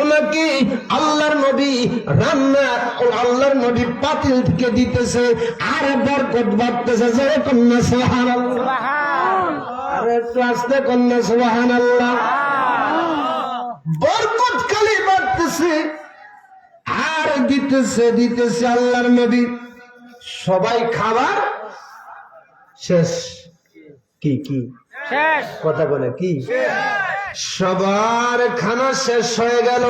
ওনাকে আল্লাহর নবী রান্না ও আল্লাহর নবী পাতিল থেকে দিতেছে আর বরকত বাড়তেছে যে কন্যা সোহান আর একটু আসতে কন্যা সোহান আল্লাহ বরকত খালি বাড়তেছে আর দিতেছে দিতেছে আল্লাহর নবী। সবাই খাবার শেষ। কি কি? শেষ। কথা বলে কি? সবার খানা শেষ হয়ে গেল।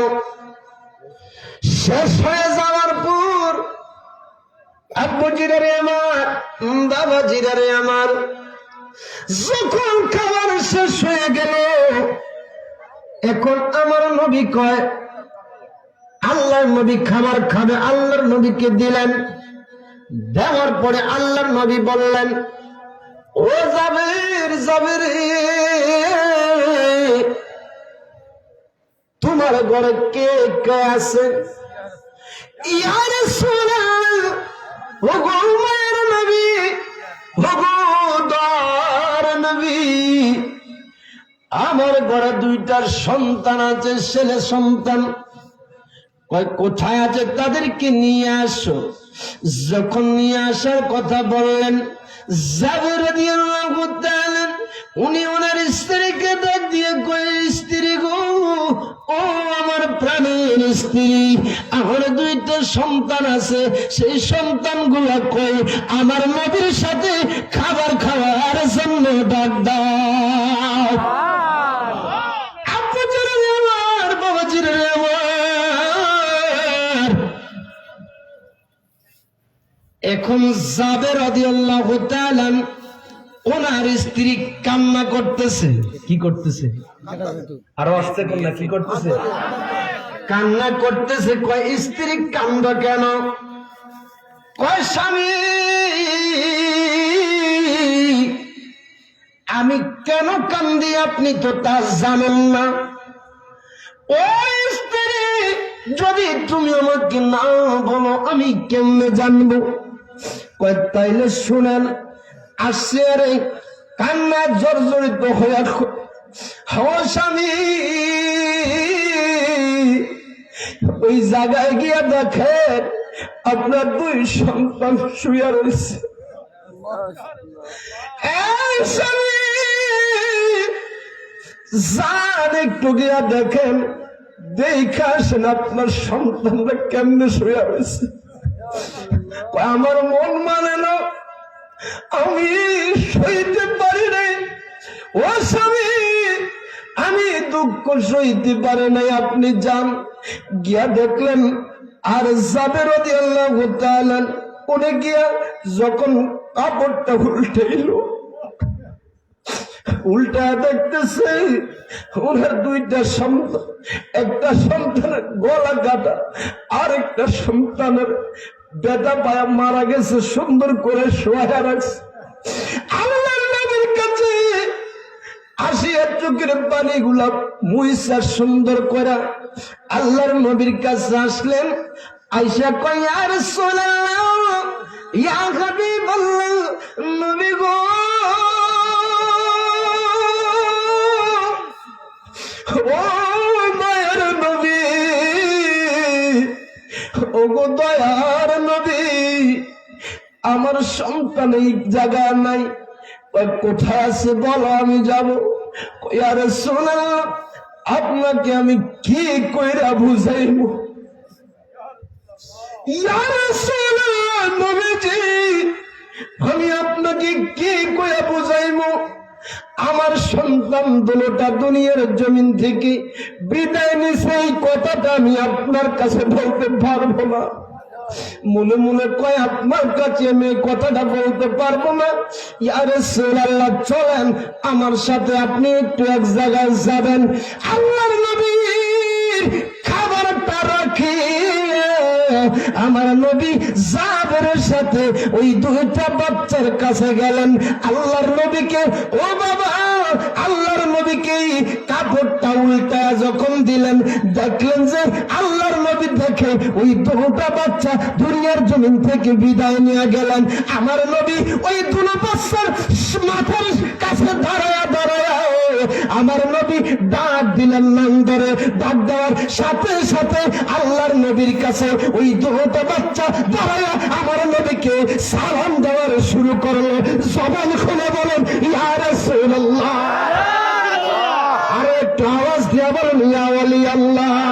শেষ হয়ে যাওয়ার পর আব্বু জিরারে আমার বাবা জিরারে আমার, যখন খাবার শেষ হয়ে গেল, এখন আমার নবী কয়, আল্লাহর নবী খাবার খাবে, আল্লাহর নবীকে দিলেন। দেওয়ার পরে আল্লাহর নবী বললেন, ও জাবের জাবের তোমার ঘরে কে কে আছে। ইয়ার সোনা ও গো মায়ের নবী ও গো দর নবী। আমার ঘরে দুইটার সন্তান আছে, ছেলে সন্তান। কোথায় আছে? তাদেরকে নিয়ে আসো। যখন নিয়ে আসার কথা বললেন, জাবের উনি প্রাণের স্ত্রী। আমার দুইটা সন্তান আছে, সেই সন্তানগুলা কই? আমার নবীর সাথে খাবার খাওয়ার জন্য ডাক এখন যাবে রাদিয়াল্লাহু তাআলা ওনার স্ত্রী কান্না করতেছে। কি করতেছে? আরও আসতে কন্যা, কি করতেছে? কান্না করতেছে, কয়, স্ত্রী, কান্দ কেন? কয়, স্বামী, আমি কেন কান্দি? আপনি তো তা জানেন না। ও স্ত্রী, যদি তুমি আমাকে না বলো, আমি কেমনে জানব? কয়, তাইলে শুনেন, আসছে আরে কান্না জর্জরিত হয়ে হওয়া স্বামী ওই জায়গায় গিয়ে দেখেন আপনার দুই সন্তান শুয়ে রয়েছে। একটু গিয়া দেখেন আপনার সন্তানরা কেমনে শুয়ে রয়েছে। আমার মন মানে না, আমি সইতে পারি নাই। ও স্বামী, আমি দুঃখ সইতে পারি নাই, আপনি যান। গিয়া দেখলেন আর যাবে রদি উনি গিয়া যখন কাপড়টা উল্টাইল উল্টা দেখতেছে ওনার দুইটা সন্তান, একটা সন্তানের গলা কাটা আর একটা সন্তানের বেটা পায়া মারা গেছে, সুন্দর করে শোয়া রাখছে আল্লাহ নবীর কাছে আসিয়া চোখের পানি গুলা মুইসা সুন্দর করা আল্লাহর নবীর কাছে আসলেন। আইসা কয় আর সোনাল্লাহ ইয়া নবী গো। ও মায়ের নবী ও গো দয়ার নবী, আমার সন্তান এই জায়গা নাই। কোথায় আছে বলো, আমি যাব। আপনাকে আমি কি কইরা বুঝাইব আমি আপনাকে কে কইরা বুঝাইব আমার সন্তান দুটা দুনিয়ার জমিন থেকে বিদায় নিছে, এই কথাটা আমি আপনার কাছে বলতে পারব না। মনে মনে কয়, আপনার কাছে আমি কথাটা বলতে পারব না। ইয়ারে আল্লাহ চলেন, আমার সাথে আপনি একটু এক জায়গায় যাবেন। আল্লাহর নবীর খাবারটা রাখি। আমার নবী জাবেরের সাথে ওই দুইটা বাচ্চার কাছে গেলেন। আল্লাহর নবীকে, ও বাবা, আল্লাহর নবীকে কাপড়টা উল্টা যখন দিলেন, দেখলেন যে আল্লাহর নবী ওই দুটা বাচ্চা দুনিয়ার জমিন থেকে বিদায় নিয়ে গেলেন। আমার নবী ওই দুটো বাচ্চার মাথার কাছে দাঁড়ায়া দাঁড়ায়া, আমার নবী ডাক দিলেন নাম ধরে ডাক দেওয়ার সাথে সাথে আল্লাহর নবীর কাছে ওই দুটো বাচ্চা দাঁড়ায় আমার নবীকে সালাম দেওয়ার শুরু করল। জবান খুলে বলেন, ইয়া আরে একটু আওয়াজ দিয়া বলেন, ইয়া আল্লাহ